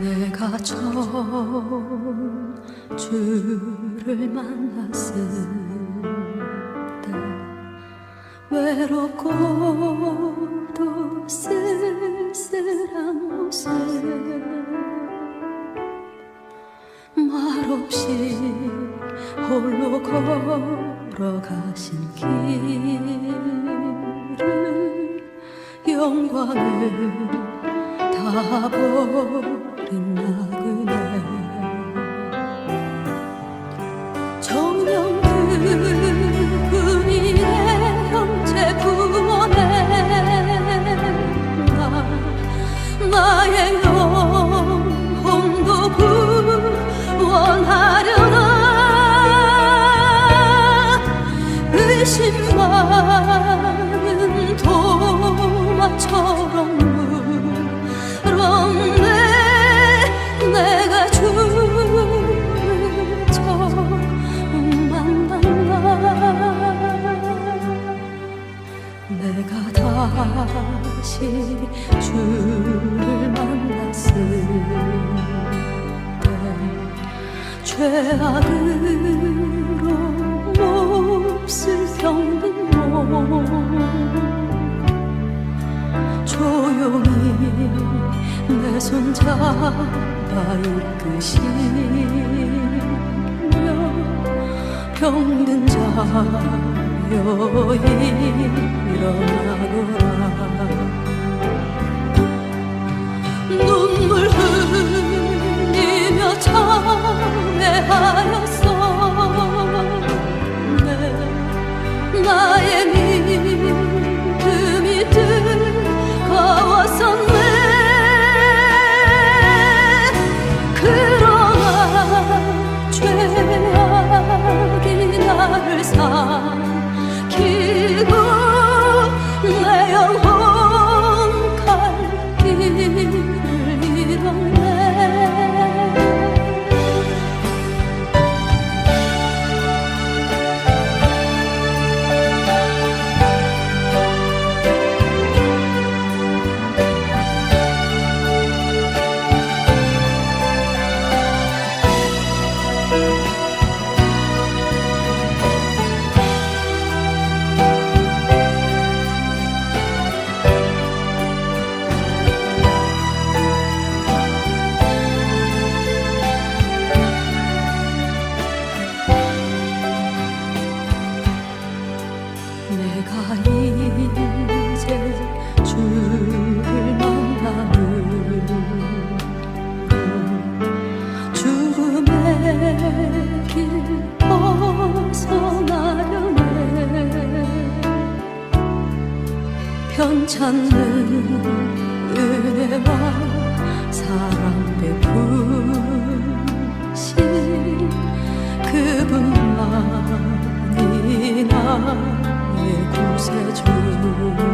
내가 처음 주를 만났을 때 외롭고도 쓸쓸 없이 홀로 걸어가신 길을 영광을 다 버린 나그네. 정녕 그분이 내 형제 구원해 나 나의 많은 도마처럼 물었네. 내가 주를 처음 만났나 내가 다시 주를 만났을 때 죄악으로 몹쓸 병든 몸 조용히 내 손 잡아 이끄시며 병든 자여 일어나거라 죄악이 나를 삼키고 내가 이제 주를 만나는 죽음의 길 벗어나려네. 편찮는 은혜와 구